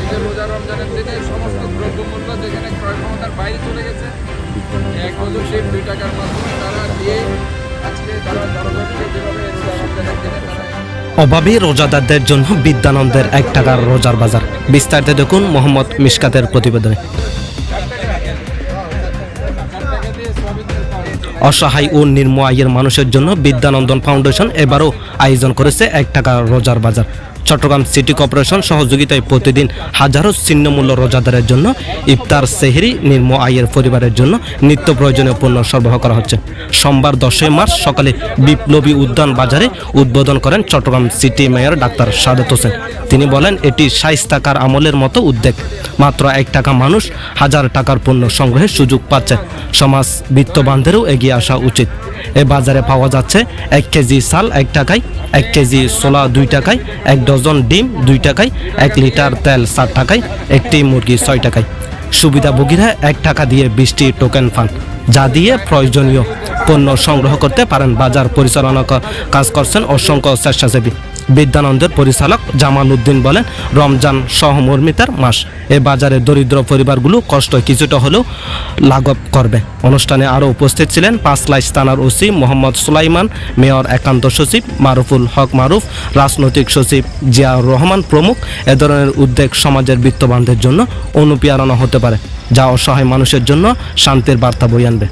এই যে রোজা রমজানের দিনে সমস্ত দ্রব্যমূল্য যেখানে ক্রয় ক্ষমতার বাইরে চলে গেছে, এক বছর সেই দুই টাকার মাধ্যমে তারা দিয়ে আজকে তারা জনগণকে যেভাবে অভাবী রোজাদারদের জন্য বিদ্যানন্দের এক টাকার রোজার বাজার। বিস্তারিত দেখুন মোহাম্মদ মিশকাতের প্রতিবেদনে। অসহায় ও নিম্ন আয়ের মানুষের জন্য বিদ্যানন্দন ফাউন্ডেশন এবারও আয়োজন করেছে এক টাকার রোজার বাজার। চট্টগ্রাম সিটি কর্পোরেশন সহযোগিতায় প্রতিদিন হাজারো ছিন্নমূল্য রোজাদারের জন্য ইফতার, সেহরি, নিম্ন আয়ের পরিবারের জন্য নিত্য প্রয়োজনীয় পণ্য সরবরাহ করা হচ্ছে। সোমবার দশই মার্চ সকালে বিপ্লবী উদ্যান বাজারে উদ্বোধন করেন চট্টগ্রাম সিটি মেয়র ডাক্তার সাদেত হোসেন। তিনি বলেন, এটি শাইস্তাকার আমলের মতো উদ্যোগ। মাত্র এক টাকা মানুষ হাজার টাকার পণ্য সংগ্রহের সুযোগ পাচ্ছে। সমাজ বিত্তবানদেরও এগিয়ে আসা উচিত। এ বাজারে পাওয়া যাচ্ছে এক কেজি চাল এক টাকায় এক কেজি ছোলা দুই টাকায়, এক ডজন ডিম দুই টাকায়, এক লিটার তেল চার টাকায়, একটি মুরগি ছয় টাকায়। সুবিধাভোগীরা এক টাকা দিয়ে বিশটি টোকেন পান, যা দিয়ে প্রয়োজনীয় পণ্য সংগ্রহ করতে পারেন। বাজার পরিচালনা কাজ করছেন অসংখ্য স্বেচ্ছাসেবী। বিদ্যানন্দের পরিচালক জামাল উদ্দিন বলেন, রমজান সহমর্মিতার মাস। এ বাজারে দরিদ্র পরিবারগুলো কষ্ট কিছুটা হলেও লাঘব করবে। অনুষ্ঠানে আরও উপস্থিত ছিলেন পাঁচলাইশ থানার ওসি মোহাম্মদ সুলাইমান, মেয়র একান্ত সচিব মারুফুল হক মারুফ, রাজনৈতিক সচিব জিয়াউর রহমান প্রমুখ। এ ধরনের উদ্যোগ সমাজের বিত্তবানদের জন্য অনুপ্রেরণা হতে পারে, যা অসহায় মানুষের জন্য শান্তির বার্তা বই আনবে।